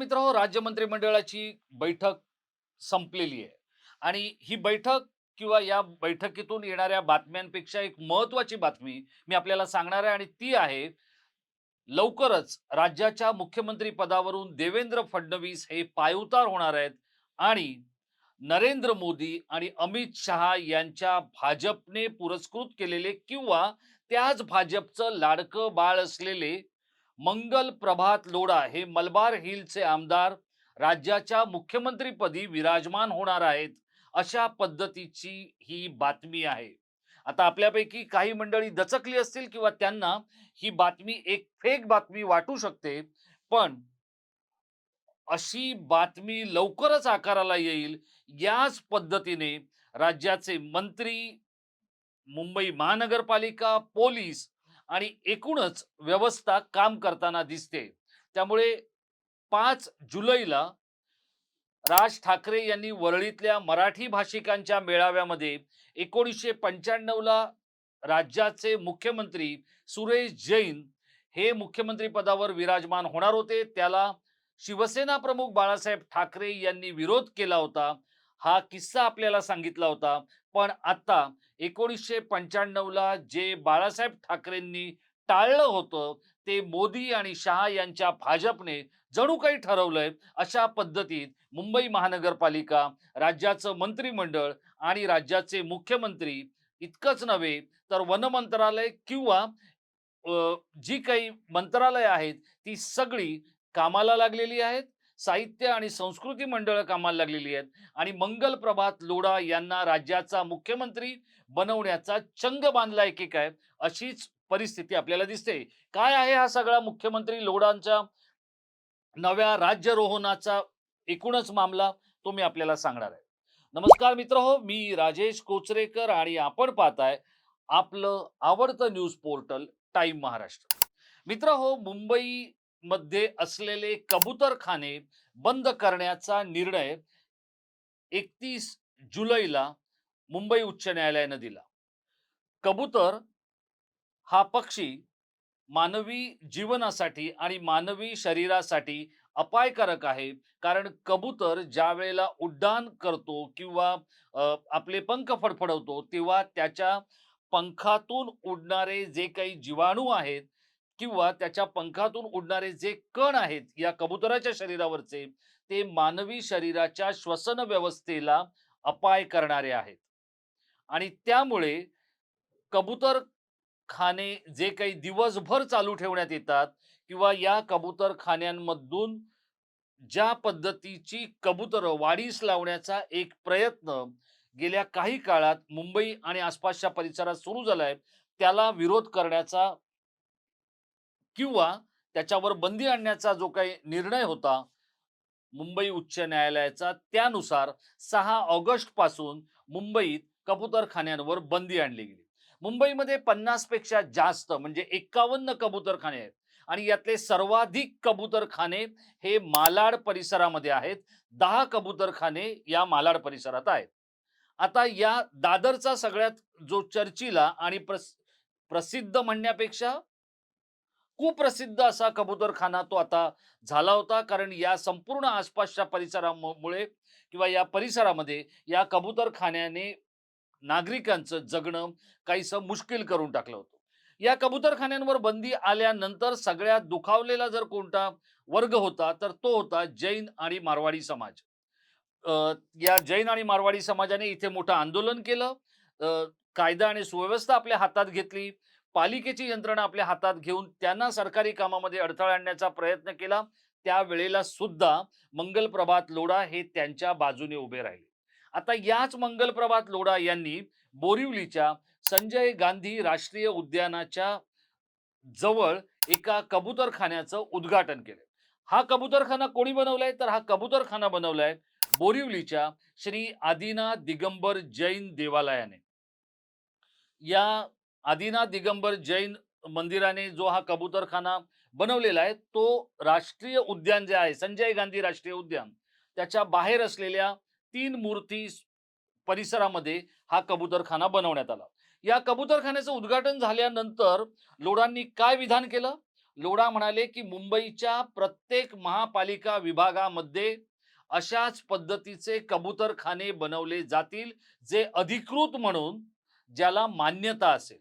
मित्र हो राज्य मंत्रिमंडळाची बैठक संपलेली आहे. आणि ही बैठक किंवा या बैठकीतून येणाऱ्या बातम्यांपेक्षा एक महत्वाची बातमी मी आपल्याला सांगणार आहे आणि ती आहे लवकरच राज्याच्या मुख्यमंत्री पदावरून देवेंद्र फडणवीस हे पायउतार होणार आहेत आणि नरेंद्र मोदी आणि अमित शहा यांच्या भाजपने पुरस्कृत केलेले किंवा त्याच भाजपचं लाडकं बाळ असलेले मंगल प्रभात लोढा हे मलबार हिलचे आमदार राज्याच्या मुख्यमंत्रीपदी विराजमान होणार आहेत अशा पद्धतीची ही बातमी आहे. आता आपल्यापैकी काही मंडळी दचकली असतील किंवा त्यांना ही बातमी एक फेक बातमी वाटू शकते पण अशी बातमी लवकरच आकाराला येईल याच पद्धतीने राज्याचे मंत्री मुंबई महानगरपालिका पोलीस आणि एकूणच व्यवस्था काम करताना दिसते. त्यामुळे पाच जुलैला राज ठाकरे यांनी वरळीतल्या मराठी भाषिकांच्या मेळाव्यामध्ये एकोणीसशे पंच्याण्णवला राज्याचे मुख्यमंत्री सुरेश जैन हे मुख्यमंत्री पदावर विराजमान होणार होते. त्याला शिवसेना प्रमुख बाळासाहेब ठाकरे यांनी विरोध केला होता. हा किस्सा आपल्याला सांगितला होता. पण आता एकोणीसशे पंच्याण्णवला जे बाळासाहेब ठाकरेंनी टाळलं होतं ते मोदी आणि शहा यांच्या भाजपने जणू काही ठरवलंय अशा पद्धतीत मुंबई महानगरपालिका राज्याचं मंत्रिमंडळ आणि राज्याचे मुख्यमंत्री इतकंच नव्हे तर वन मंत्रालय किंवा जी काही मंत्रालय आहेत ती सगळी कामाला लागलेली आहेत. साहित्य आणि संस्कृती मंडळं कामाला लागलेली आहेत. आणि मंगल प्रभात लोढा यांना राज्याचा मुख्यमंत्री बनवण्याचा चंग बांधला एकेकाय अशीच परिस्थिती आपल्याला दिसते. काय आहे हा सगळा मुख्यमंत्री लोढांच्या नव्या राज्यरोहणाचा एकूणच मामला तो मी आपल्याला सांगणार आहे. नमस्कार मित्र हो मी राजेश कोचरेकर आणि आपण पाहताय आपलं आवडतं न्यूज पोर्टल टाइम महाराष्ट्र. मित्र हो मुंबई मध्ये असलेले कबूतरखाने बंद करण्याचा निर्णय एकतीस जुलैला मुंबई उच्च न्यायालयानं दिला. कबूतर हा पक्षी मानवी जीवनासाठी आणि मानवी शरीरासाठी अपायकारक आहे कारण कबूतर ज्या वेळेला उड्डाण करतो किंवा आपले पंख फडफडवतो तेव्हा त्याच्या पंखातून उडणारे जे काही जीवाणू आहेत किंवा त्याच्या पंखातून उडणारे जे कण आहेत या कबुतराच्या शरीरावरचे ते मानवी शरीराच्या श्वसन व्यवस्थेला अपाय करणारे आहेत. आणि त्यामुळे कबूतर खाने जे काही दिवसभर चालू ठेवण्यात येतात किंवा या कबूतर खाण्यांमधून ज्या पद्धतीची कबूतर वाढीस लावण्याचा एक प्रयत्न गेल्या काही काळात मुंबई आणि आसपासच्या परिसरात सुरू झालाय त्याला विरोध करण्याचा किंवा त्याच्यावर बंदी आणण्याचा जो काही निर्णय होता मुंबई उच्च न्यायालयाचा त्यानुसार सहा ऑगस्टपासून मुंबईत कबुतरखान्यांवर बंदी आणली गेली. मुंबईमध्ये पन्नासपेक्षा जास्त म्हणजे एक्कावन्न कबुतरखाने आहेत आणि यातले सर्वाधिक कबुतरखाने हे मालाड परिसरामध्ये आहेत. दहा कबुतरखाने या मालाड परिसरात आहेत. आता या दादरचा सगळ्यात जो चर्चिला आणि प्रस प्रसिद्ध म्हणण्यापेक्षा कुप्रसिद्ध असा कबूतरखाना तो आता झाला होता. कारण या संपूर्ण आसपासच्या परिसरामुळे किंवा या परिसरामध्ये या कबूतरखान्याने नागरिकांचं जगणं काहीसं मुश्किल करून टाकलं होतं. या कबूतरखान्यांवर बंदी आल्यानंतर सगळ्यात दुखावलेला जर कोणता वर्ग होता तर तो होता जैन आणि मारवाडी समाज. या जैन आणि मारवाडी समाजाने इथे मोठं आंदोलन केलं. कायदा आणि सुव्यवस्था आपल्या हातात घेतली. पालिकेची यंत्रणा आपल्या हातात घेऊन त्यांना सरकारी कामामध्ये अडथळा आणण्याचा प्रयत्न केला. त्यावेळेला सुद्धा मंगल प्रभात लोढा हे त्यांच्या बाजूने उभे राहिले. आता याच मंगल प्रभात लोढा यांनी बोरिवलीच्या संजय गांधी राष्ट्रीय उद्यानाच्या जवळ एका कबूतरखान्याचं उद्घाटन केलं. हा कबूतरखाना कोणी बनवलाय? तर हा कबूतरखाना बनवलाय बोरिवलीच्या श्री आदिना दिगंबर जैन देवालयाने. या आदिनाथ दिगंबर जैन मंदिराने जो हा कबूतरखाना बनवलेला आहे तो राष्ट्रीय उद्यान जे आहे संजय गांधी राष्ट्रीय उद्यान त्याच्या बाहेर असलेल्या तीन मूर्ती परिसरामध्ये हा कबूतरखाना बनवण्यात आला. या कबूतरखान्याचं उद्घाटन झाल्यानंतर लोडांनी काय विधान केलं? लोढा म्हणाले की मुंबईच्या प्रत्येक महापालिका विभागामध्ये अशाच पद्धतीचे कबूतरखाने बनवले जातील जे अधिकृत म्हणून ज्याला मान्यता असेल.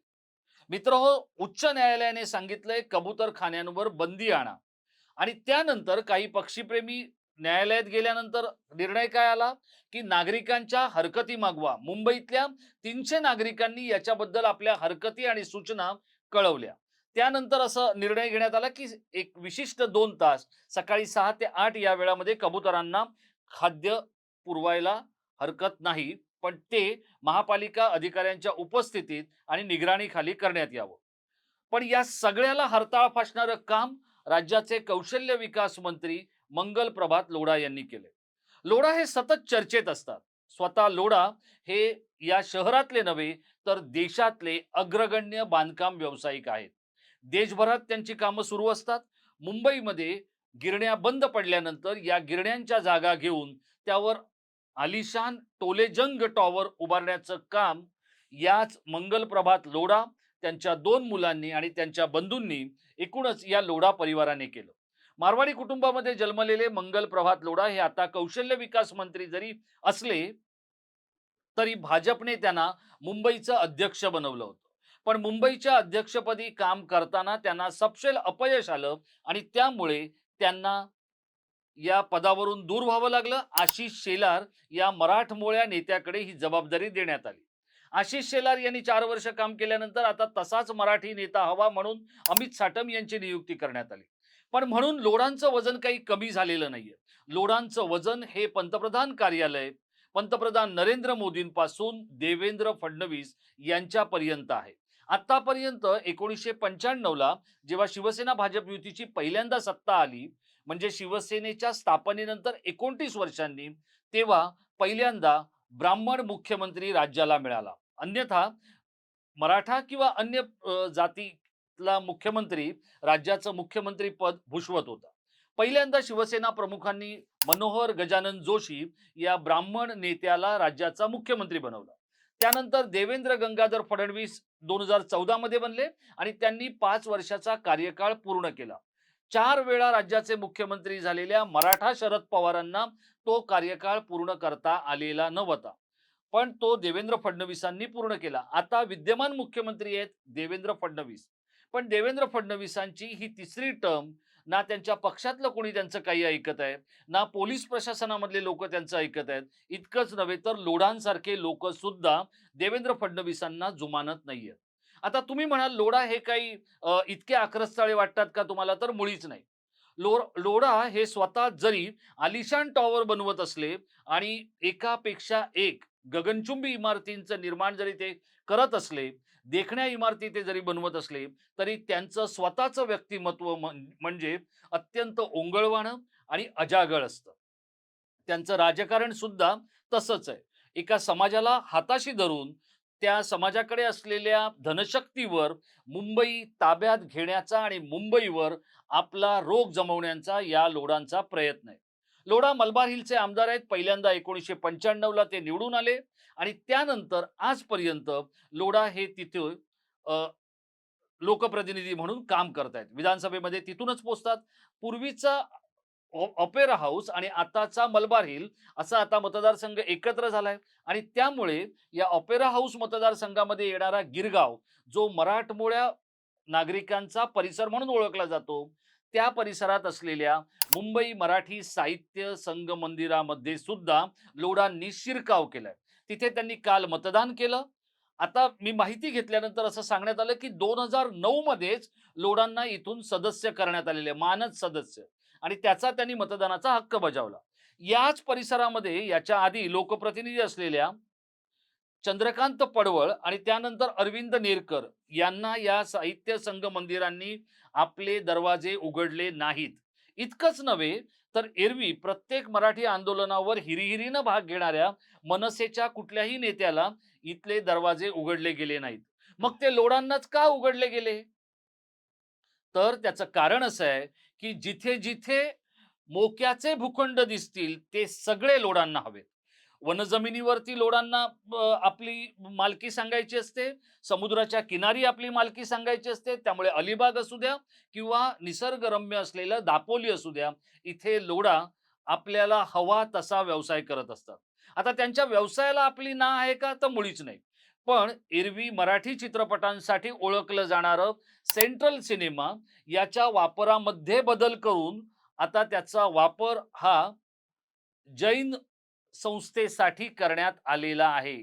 मित्र हो उच्च न्यायालयाने सांगितलंय कबूतरखान्यांवर बंदी आणा. आणि त्यानंतर काही पक्षीप्रेमी न्यायालयात गेल्यानंतर निर्णय काय आला? की नागरिकांच्या हरकती मागवा. मुंबईतल्या तीनशे नागरिकांनी याच्याबद्दल आपल्या हरकती आणि सूचना कळवल्या. त्यानंतर असं निर्णय घेण्यात आला की एक विशिष्ट दोन तास सकाळी सहा ते आठ या वेळामध्ये कबुतरांना खाद्य पुरवायला हरकत नाही. पण ते महापालिका अधिकाऱ्यांच्या उपस्थितीत आणि निगराणीखाली करण्यात यावं. पण या सगळ्याला हरताळ फासणारं काम राज्याचे कौशल्य विकास मंत्री मंगल प्रभात लोढा यांनी केले लोढा हे सतत चर्चेत असतात. स्वतः लोढा हे या शहरातले नव्हे तर देशातले अग्रगण्य बांधकाम व्यावसायिक आहेत. देशभरात त्यांची कामं सुरू असतात. मुंबईमध्ये गिरण्या बंद पडल्यानंतर या गिरण्यांच्या जागा घेऊन त्यावर आलिशान टोलेजंग टॉवर उभारण्याचं काम याच मंगल प्रभात लोढा त्यांच्या दोन मुलांनी आणि त्यांच्या बंधूंनी एकूणच या लोढा परिवाराने केलं. मारवाडी कुटुंबामध्ये जन्मलेले मंगल प्रभात लोढा हे आता कौशल्य विकास मंत्री जरी असले तरी भाजपने त्यांना मुंबईचं अध्यक्ष बनवलं होतं. पण मुंबईच्या अध्यक्षपदी काम करताना त्यांना सपशेल अपयश आलं आणि त्यामुळे त्यांना या पदावरून दूर व्हावं लागलं. आशिष शेलार या मराठमोळ्या नेत्याकडे ही जबाबदारी देण्यात आली. आशिष शेलार यांनी चार वर्ष काम केल्यानंतर आता तसाच मराठी नेता हवा म्हणून अमित साटम यांची नियुक्ती करण्यात आली. पण म्हणून लोढांचं वजन काही कमी झालेलं नाहीये. लोढांचं वजन हे पंतप्रधान कार्यालय पंतप्रधान नरेंद्र मोदींपासून देवेंद्र फडणवीस यांच्यापर्यंत आहे. आतापर्यंत एकोणीसशे पंच्याण्णवला जेव्हा शिवसेना भाजप युतीची पहिल्यांदा सत्ता आली म्हणजे शिवसेनेच्या स्थापनेनंतर एकोणतीस वर्षांनी तेव्हा पहिल्यांदा ब्राह्मण मुख्यमंत्री राज्याला मिळाला. अन्यथा मराठा किंवा अन्य जातीतला मुख्यमंत्री राज्याचं मुख्यमंत्री पद भूषवत होता. पहिल्यांदा शिवसेना प्रमुखांनी मनोहर गजानन जोशी या ब्राह्मण नेत्याला राज्याचा मुख्यमंत्री बनवला. त्यानंतर देवेंद्र गंगाधर फडणवीस दोन हजार चौदा मध्ये बनले आणि त्यांनी पाच वर्षाचा कार्यकाळ पूर्ण केला. चार वेळा राज्याचे मुख्यमंत्री झालेल्या मराठा शरद पवारांना तो कार्यकाळ पूर्ण करता आलेला नव्हता. पण तो देवेंद्र फडणवीसांनी पूर्ण केला. आता विद्यमान मुख्यमंत्री आहेत देवेंद्र फडणवीस. पण देवेंद्र फडणवीसांची ही तिसरी टर्म ना त्यांच्या पक्षातलं कोणी त्यांचं काही ऐकत आहे ना पोलीस प्रशासनामधले लोक त्यांचं ऐकत आहेत इतकंच नव्हे तर लोढांसारखे लोक सुद्धा देवेंद्र फडणवीसांना जुमानत नाहीयेत. आता तुम्ही म्हणाल लोढा हे काही इतके आक्रस्ताळे वाटतात का तुम्हाला? तर मुळीच नाही. लो लोढा हे स्वतः जरी आलिशान टॉवर बनवत असले आणि एकापेक्षा एक गगनचुंबी इमारतींचं निर्माण जरी ते करत असले देखण्या इमारती ते जरी बनवत असले तरी त्यांचं स्वतःचं व्यक्तिमत्व म्हणजे अत्यंत ओंगळवाणं आणि अजागळ असतं. त्यांचं राजकारण सुद्धा तसंच आहे. एका समाजाला हाताशी धरून त्या समाजाकडे असलेल्या धनशक्तीवर मुंबई ताब्यात घेण्याचा आणि मुंबईवर आपला रोग जमवण्याचा या लोडांचा प्रयत्न आहे. लोढा मलबार हिलचे आमदार आहेत. पहिल्यांदा एकोणीसशे पंच्याण्णवला ते निवडून आले आणि त्यानंतर आजपर्यंत लोढा हे तिथे लोकप्रतिनिधी म्हणून काम करतायत. विधानसभेमध्ये तिथूनच पोचतात. पूर्वीचा ऑपेरा हाऊस आणि आताचा मलबार हिल असा आता मतदारसंघ एकत्र झालाय. आणि त्यामुळे या ऑपेरा हाऊस मतदारसंघामध्ये येणारा गिरगाव जो मराठमोळ्या नागरिकांचा परिसर म्हणून ओळखला जातो त्या परिसरात असलेल्या मुंबई मराठी साहित्य संघ मंदिरामध्ये सुद्धा लोडांनी शिरकाव केलाय. तिथे त्यांनी काल मतदान केलं. आता मी माहिती घेतल्यानंतर असं सांगण्यात आलं की दोन हजार नऊ मध्येच लोडांना इथून सदस्य करण्यात आलेले मानद सदस्य. आणि त्याचा त्यांनी मतदानाचा हक्क बजावला. याच परिसरामध्ये याच्या आधी लोकप्रतिनिधी असलेल्या चंद्रकांत पडवळ आणि त्यानंतर अरविंद नेरकर यांना या साहित्य संघ मंदिरांनी आपले दरवाजे उघडले नाहीत. इतकंच नव्हे तर एरवी प्रत्येक मराठी आंदोलनावर हिरिहिरीनं भाग घेणाऱ्या मनसेच्या कुठल्याही नेत्याला इथले दरवाजे उघडले गेले नाहीत. मग ते लोडांनाच का उघडले गेले? तर त्याचं कारण असं आहे की जिथे जिथे मोक्याचे भूखंड दिसतील ते सगळे लोडांना हवेत. वनजमिनीवरती लोडांना आपली मालकी सांगायची असते समुद्राच्या किनारी आपली मालकी सांगायची असते त्यामुळे अलिबाग असू द्या किंवा निसर्गरम्य असलेलं दापोली असू द्या इथे लोडा आपल्याला हवा तसा व्यवसाय करत असतात. आता त्यांच्या व्यवसायाला आपली ना आहे का? तर मुळीच नाही. पण एरवी मराठी चित्रपटांसाठी ओळखलं जाणारं सेंट्रल सिनेमा याच्या वापरामध्ये बदल करून आता त्याचा वापर हा जैन संस्थेसाठी करण्यात आलेला आहे.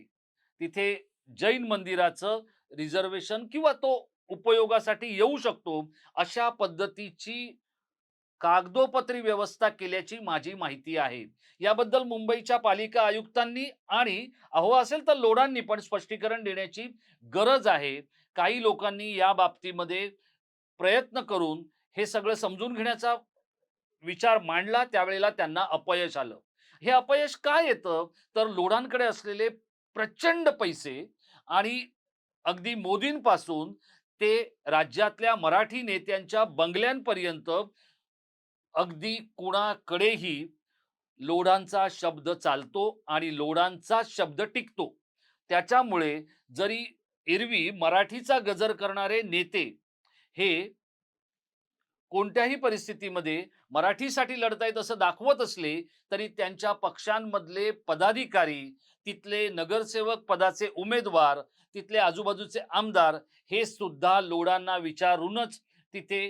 तिथे जैन मंदिराचं रिझर्वेशन किंवा तो उपयोगासाठी येऊ शकतो अशा पद्धतीची कागदोपत्री व्यवस्था केल्याची माझी माहिती आहे. याबद्दल मुंबईच्या पालिका आयुक्तांनी आणि अहो असेल तर लोडांनी पण स्पष्टीकरण देण्याची गरज आहे. काही लोकांनी या बाबतीमध्ये प्रयत्न करून हे सगळं समजून घेण्याचा विचार मांडला. त्यावेळेला त्यांना अपयश आलं. हे अपयश काय येतं? तर लोढांकडे असलेले प्रचंड पैसे आणि अगदी मोदींपासून ते राज्यातल्या मराठी नेत्यांच्या बंगल्यांपर्यंत अगदी कुणाकडेही लोढांचा शब्द चालतो आणि लोढांचा शब्द टिकतो. त्याच्यामुळे जरी एरवी मराठीचा गजर करणारे नेते हे कोणत्याही परिस्थितीमध्ये मराठीसाठी लढतायत असं दाखवत असले तरी त्यांच्या पक्षांमधले पदाधिकारी तिथले नगरसेवक पदाचे उमेदवार तिथले आजूबाजूचे आमदार हे सुद्धा लोडांना विचारूनच तिथे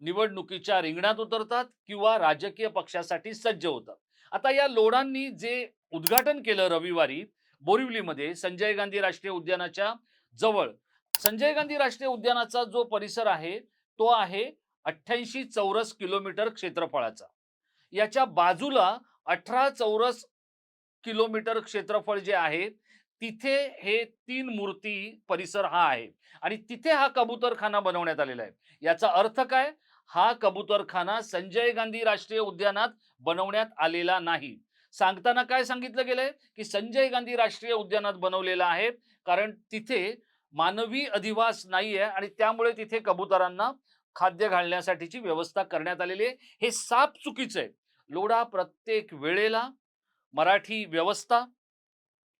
निवडणुकीच्या रिंगणात उतरतात किंवा राजकीय पक्षासाठी सज्ज होतात. आता या लोडांनी जे उद्घाटन केलं रविवारी बोरिवलीमध्ये संजय गांधी राष्ट्रीय उद्यानाच्या जवळ. संजय गांधी राष्ट्रीय उद्यानाचा जो परिसर आहे तो आहे अठ्ठ्याऐंशी चौरस किलोमीटर क्षेत्रफळाचा. याच्या बाजूला अठरा चौरस किलोमीटर क्षेत्रफळ जे आहे तिथे हे तीन मूर्ती परिसर हा आहे. आणि तिथे हा कबूतरखाना बनवण्यात आलेला आहे. याचा अर्थ काय? हा कबूतरखाना संजय गांधी राष्ट्रीय उद्यानात बनवण्यात आलेला नाही. सांगताना काय सांगितलं गेलंय? की संजय गांधी राष्ट्रीय उद्यानात बनवलेला आहे. कारण तिथे मानवी अधिवास नाहीये आणि त्यामुळे तिथे कबुतरांना खाद्य घालण्यासाठीची व्यवस्था करण्यात आलेली आहे. हे साप चुकीचं आहे लोढा प्रत्येक वेळेला मराठी व्यवस्था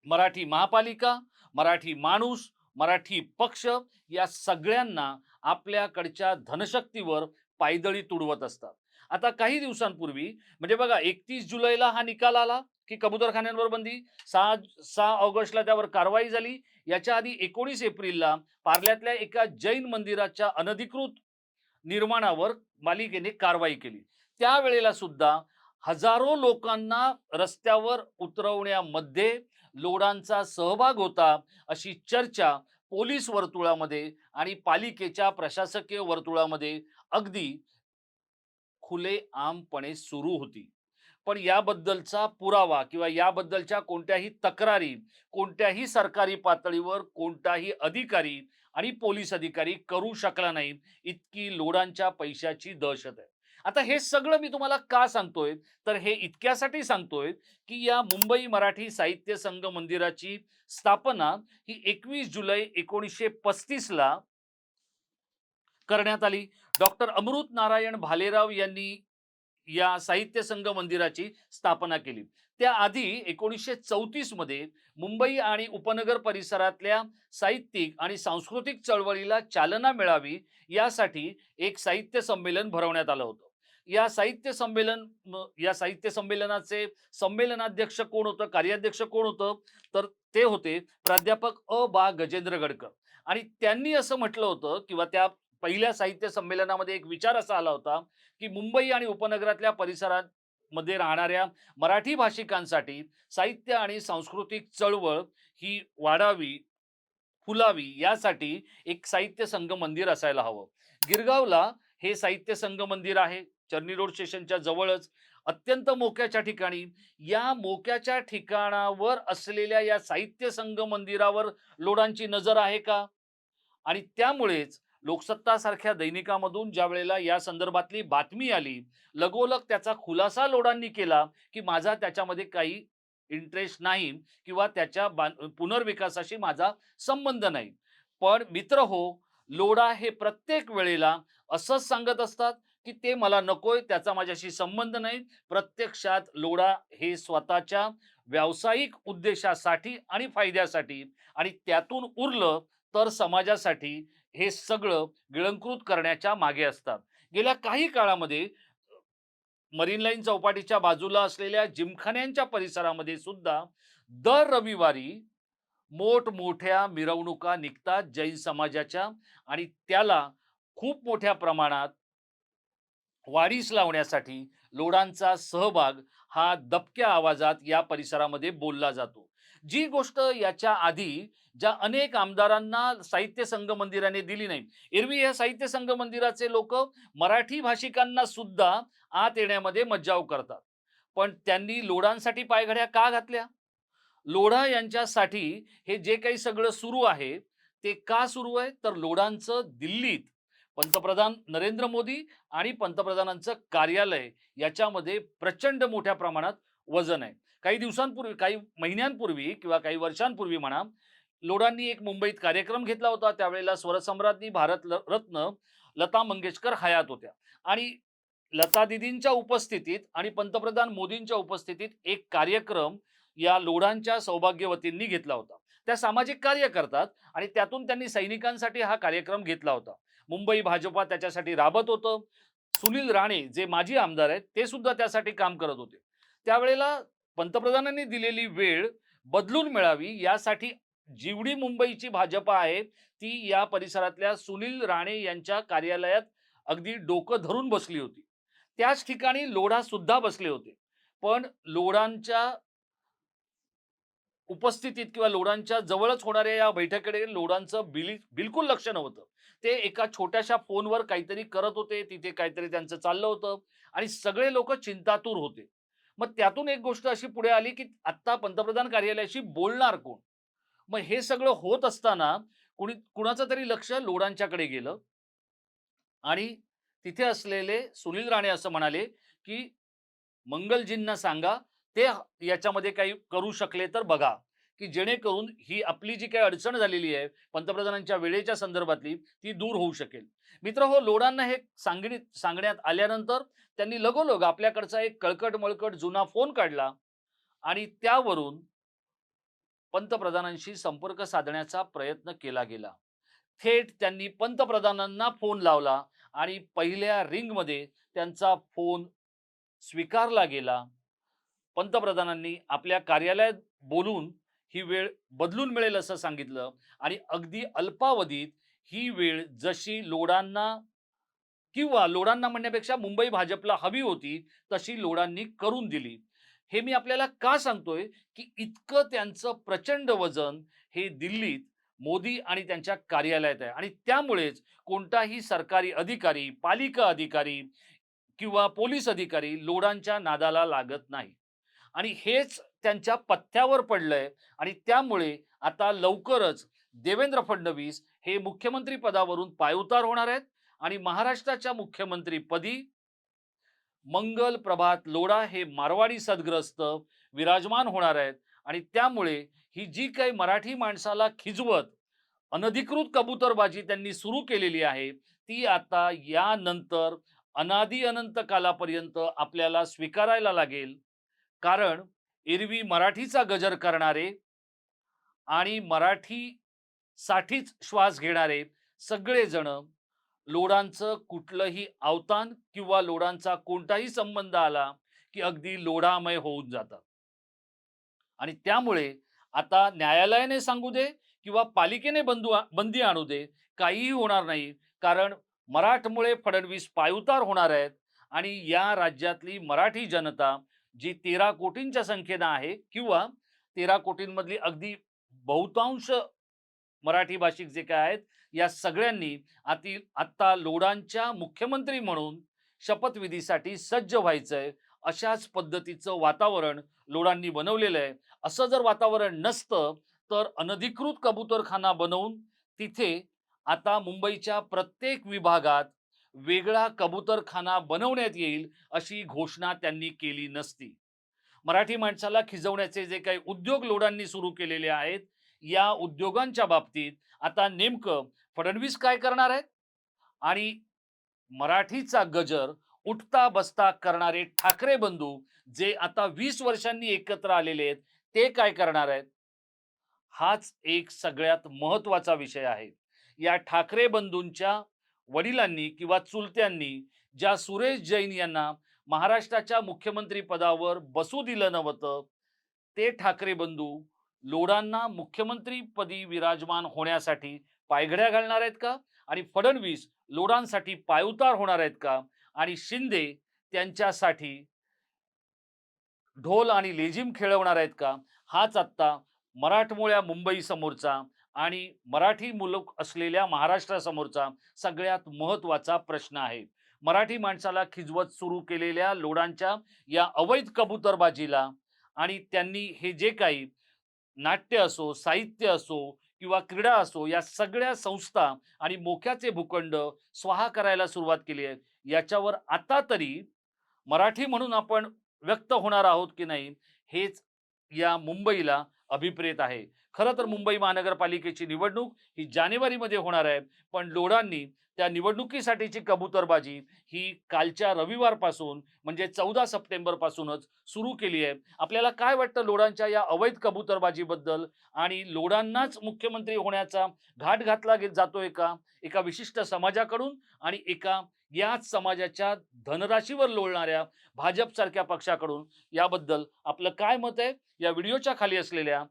मराठी महापालिका मराठी माणूस मराठी पक्ष या सगळ्यांना आपल्याकडच्या धनशक्तीवर पायदळी तुडवत असतात. आता काही दिवसांपूर्वी म्हणजे बघा एकतीस जुलैला हा निकाल आला की कबुतरखान्यांवर बंदी. सहा सहा ऑगस्टला त्यावर कारवाई झाली. याच्या आधी एकोणीस एप्रिलला पार्ल्यातल्या एका जैन मंदिराच्या अनधिकृत निर्माणावर मालिकेने कारवाई केली. त्यावेळेला सुद्धा हजारो लोकांना रस्त्यावर उतरवण्यामध्ये लोडांचा सहभाग होता अशी चर्चा पोलीस वर्तुळामध्ये आणि पालिकेच्या प्रशासकीय वर्तुळामध्ये अगदी खुले आमपणे सुरू होती. पण याबद्दलचा पुरावा किंवा याबद्दलच्या कोणत्याही तक्रारी कोणत्याही सरकारी पातळीवर कोणताही अधिकारी आणि पोलीस अधिकारी करू शकला नाही इतकी लोडांच्या पैशाची दहशत आहे. आता हे सगळं मी तुम्हाला का सांगतोय? तर हे इतक्यासाठी सांगतोय की या मुंबई मराठी साहित्य संघ मंदिराची स्थापना ही एकवीस जुलै एकोणीसशे पस्तीसला करण्यात आली. डॉक्टर अमृत नारायण भालेराव यांनी या साहित्य संघ मंदिराची स्थापना केली. त्याआधी एकोणीसशे चौतीसमध्ये मुंबई आणि उपनगर परिसरातल्या साहित्यिक आणि सांस्कृतिक चळवळीला चालना मिळावी यासाठी एक साहित्य संमेलन भरवण्यात आलं होतं. या साहित्य संमेलन या साहित्य संमेलनाचे संमेलनाध्यक्ष कोण होतं कार्याध्यक्ष कोण होतं तर ते होते प्राध्यापक अ. बा. गजेंद्र गडकर. आणि त्यांनी असं म्हटलं होतं किंवा त्या पहिल्या साहित्य संमेलनामध्ये एक विचार असा आला होता की मुंबई आणि उपनगरातल्या परिसरामध्ये राहणाऱ्या मराठी भाषिकांसाठी साहित्य आणि सांस्कृतिक चळवळ ही वाढावी फुलावी यासाठी एक साहित्य संघ मंदिर असायला हवं. गिरगावला हे साहित्य संघ मंदिर आहे. चर्नी रोड स्टेशनच्या जवळच अत्यंत मोक्याच्या ठिकाणी. या मोक्याच्या ठिकाणावर असलेल्या या साहित्य संघ मंदिरावर लोडांची नजर आहे का? आणि त्यामुळेच लोकसत्तासारख्या दैनिकामधून ज्या वेळेला या संदर्भातली बातमी आली लगोलग त्याचा खुलासा लोडांनी केला की माझा त्याच्यामध्ये काही इंटरेस्ट नाही किंवा त्याच्या बां- पुनर्विकासाशी माझा संबंध नाही. पण मित्र हो लोडा हे प्रत्येक वेळेला असंच सांगत असतात की ते मला नकोय त्याचा माझ्याशी संबंध नाही. प्रत्यक्षात लोडा हे स्वतःच्या व्यावसायिक उद्देशासाठी आणि फायद्यासाठी आणि त्यातून उरलं तर समाजासाठी हे सगळं गिळंकृत करण्याच्या मागे असतात. गेल्या काही काळामध्ये मरीन लाईन चौपाटीच्या बाजूला असलेल्या जिमखान्यांच्या परिसरामध्ये सुद्धा दर रविवारी मोठमोठ्या मिरवणुका निघतात जैन समाजाच्या आणि त्याला खूप मोठ्या प्रमाणात वाढीस लावण्यासाठी लोडांचा सहभाग हा दबक्या आवाजात या परिसरामध्ये बोलला जातो. जी गोष्ट याच्या आधी ज्या अनेक आमदारांना साहित्य संघ मंदिराने दिली नाही एरवी या साहित्य संघ मंदिराचे लोक मराठी भाषिकांना सुद्धा आत येण्यामध्ये मज्जाव करतात. पण त्यांनी लोढांसाठी पायघड्या का घातल्या? लोढा यांच्यासाठी हे जे काही सगळं सुरू आहे ते का सुरू आहे? तर लोढांचं दिल्लीत पंतप्रधान नरेंद्र मोदी आणि पंतप्रधानांचं कार्यालय याच्यामध्ये प्रचंड मोठ्या प्रमाणात वजन आहे. काही दिवसांपूर्वी काही महिन्यांपूर्वी किंवा काही वर्षांपूर्वी म्हणा लोढांनी एक मुंबईत कार्यक्रम घेतला होता. त्यावेळेला स्वरसम्राज्ञी भारत ल- रत्न लता मंगेशकर हयात होत्या. आणि लता दिदींच्या उपस्थितीत आणि पंतप्रधान मोदींच्या उपस्थितीत एक कार्यक्रम या लोढांच्या सौभाग्यवतींनी घेतला होता. त्या सामाजिक कार्य करतात आणि त्यातून त्यांनी सैनिकांसाठी हा कार्यक्रम घेतला होता. मुंबई भाजपा त्याच्यासाठी राबत होतं. सुनील राणे जे माजी आमदार आहेत ते सुद्धा त्यासाठी काम करत होते. त्यावेळेला पंतप्रधानांनी दिलेली वेळ बदलून मिळावी यासाठी जेवढी मुंबईची भाजपा आहे ती या परिसरातल्या सुनील राणे यांच्या कार्यालयात अगदी डोकं धरून बसली होती. त्याच ठिकाणी लोढा सुद्धा बसले होते. पण लोढांच्या उपस्थितीत किंवा लोढांच्या जवळच होणाऱ्या या बैठकीकडे लोढांचं बिली बिलकुल लक्ष नव्हतं. ते एका छोट्याशा फोनवर काहीतरी करत होते तिथे काहीतरी त्यांचं चाललं होतं आणि सगळे लोक चिंतातूर होते. मग त्यातून एक गोष्ट अशी पुढे आली की आत्ता पंतप्रधान कार्यालयाशी बोलणार कोण? मग हे सगळं होत असताना कुणी कुणाचं तरी लक्ष लोडांच्याकडे गेलं आणि तिथे असलेले सुनील राणे असं म्हणाले की मंगलजींना सांगा ते याच्यामध्ये काही करू शकले तर बघा. की जेणेकरून ही आपली जी काही अडचण झालेली आहे पंतप्रधानांच्या वेळेच्या संदर्भातली ती दूर होऊ शकेल. मित्र हो लोडांना हे सांगणी सांगण्यात आल्यानंतर त्यांनी लगोलग आपल्याकडचा एक कळकट मळकट जुना फोन काढला आणि त्यावरून पंतप्रधानांशी संपर्क साधण्याचा प्रयत्न केला गेला. थेट त्यांनी पंतप्रधानांना फोन लावला आणि पहिल्या रिंगमध्ये त्यांचा फोन स्वीकारला गेला. पंतप्रधानांनी आपल्या कार्यालयात बोलून ही वेळ बदलून मिळेल असं सांगितलं. आणि अगदी अल्पावधीत ही वेळ जशी लोडांना किंवा लोडांना म्हणण्यापेक्षा मुंबई भाजपला हवी होती तशी लोडांनी करून दिली. हे मी आपल्याला का सांगतोय? की इतकं त्यांचं प्रचंड वजन हे दिल्लीत मोदी आणि त्यांच्या कार्यालयात आहे. आणि त्यामुळेच कोणताही सरकारी अधिकारी पालिका अधिकारी किंवा पोलीस अधिकारी लोडांच्या नादाला लागत नाही. आणि हेच त्यांच्या पथ्यावर पडलंय. आणि त्यामुळे आता लवकरच देवेंद्र फडणवीस हे मुख्यमंत्री पदावरून पायउतार होणार आहेत. आणि महाराष्ट्राच्या मुख्यमंत्रीपदी मंगल प्रभात लोढा हे मारवाडी सदग्रस्त विराजमान होणार आहेत. आणि त्यामुळे ही जी काही मराठी माणसाला खिजवत अनधिकृत कबूतरबाजी त्यांनी सुरू केलेली आहे ती आता यानंतर अनादी अनंत कालापर्यंत आपल्याला स्वीकारायला लागेल. कारण एरवी मराठीचा गजर करणारे आणि मराठी साठीच श्वास घेणारे सगळेजण लोडांचं कुठलंही अवतान किंवा लोडांचा कोणताही संबंध आला की अगदी लोढामय होऊन जातात आणि त्यामुळे आता न्यायालयाने सांगू दे किंवा पालिकेने बंधू बंदी आणू दे काहीही होणार नाही. कारण मराठमुळे फडणवीस पायउतार होणार आहेत आणि या राज्यातली मराठी जनता जी तेरा कोटींच्या संख्येनं आहे किंवा तेरा कोटींमधली अगदी बहुतांश मराठी भाषिक जे काय आहेत या सगळ्यांनी आती आत्ता लोडांच्या मुख्यमंत्री म्हणून शपथविधीसाठी सज्ज व्हायचंय अशाच पद्धतीचं वातावरण लोडांनी बनवलेलं आहे. असं जर वातावरण नसतं तर अनधिकृत कबूतरखाना बनवून तिथे आता मुंबईच्या प्रत्येक विभागात वेगळा कबूतरखाना बनवण्यात येईल अशी घोषणा त्यांनी केली नसती. मराठी माणसाला खिजवण्याचे जे काही उद्योग लोडांनी सुरू केलेले आहेत या उद्योगांच्या बाबतीत आता नेमकं फडणवीस काय करणार आहेत? आणि मराठीचा गजर उठता बसता करणारे ठाकरे बंधू जे आता वीस वर्षांनी एकत्र आलेले आहेत ते काय करणार आहेत? हाच एक सगळ्यात महत्त्वाचा विषय आहे. या ठाकरे बंधूंच्या वडिलांनी किंवा चुलत्यांनी ज्या सुरेश जैन यांना महाराष्ट्राच्या मुख्यमंत्री पदावर बसू दिलं नव्हतं ते ठाकरे बंधू लोडांना मुख्यमंत्रीपदी विराजमान होण्यासाठी पायघड्या घालणार आहेत का? आणि फडणवीस लोडांसाठी पायउतार होणार आहेत का? आणि शिंदे त्यांच्यासाठी ढोल आणि लेझिम खेळवणार आहेत का? हाच आत्ता मराठमोळ्या मुंबई समोरचा आणि मराठी मुलक असलेल्या महाराष्ट्रासमोरचा सगळ्यात महत्त्वाचा प्रश्न आहे. मराठी माणसाला खिजवत सुरू केलेल्या लोडांच्या या अवैध कबूतरबाजीला आणि त्यांनी हे जे काही नाट्य असो साहित्य असो किंवा क्रीडा असो या सगळ्या संस्था आणि मोक्याचे भूखंड स्वाहा करायला सुरुवात केली आहे. याच्यावर आता तरी मराठी म्हणून आपण व्यक्त होणार आहोत की नाही हेच या मुंबईला अभिप्रेत आहे. खरं तर मुंबई महानगरपालिकेची निवडणूक ही जानेवारीमध्ये होणार आहे. पण लोढांनी त्या निवडणुकीसाठीची कबूतरबाजी ही कालच्या रविवारपासून म्हणजे चौदा सप्टेंबरपासूनच सुरू केली आहे. आपल्याला काय वाटतं लोढांच्या या अवैध कबूतरबाजीबद्दल? आणि लोढांनाच मुख्यमंत्री होण्याचा घाट घातला घेत जातोय का? एका विशिष्ट समाजाकडून आणि एका याच समाजाच्या धनराशीवर लोळणाऱ्या भाजपसारख्या पक्षाकडून? याबद्दल आपलं काय मत आहे? या व्हिडिओच्या खाली असलेल्या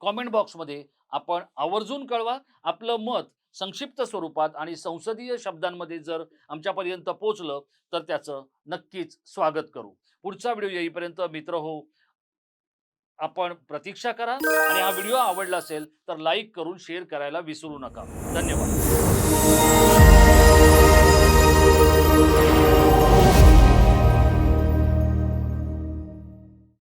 कॉमेंट बॉक्समध्ये आपण आवर्जून कळवा. आपलं मत संक्षिप्त स्वरूपात आणि संसदीय शब्दांमध्ये जर आमच्यापर्यंत पोचलं तर त्याचं नक्कीच स्वागत करू. पुढचा व्हिडिओ येईपर्यंत मित्र हो आपण प्रतीक्षा करा आणि हा व्हिडिओ आवडला असेल तर लाईक करून शेअर करायला विसरू नका. धन्यवाद.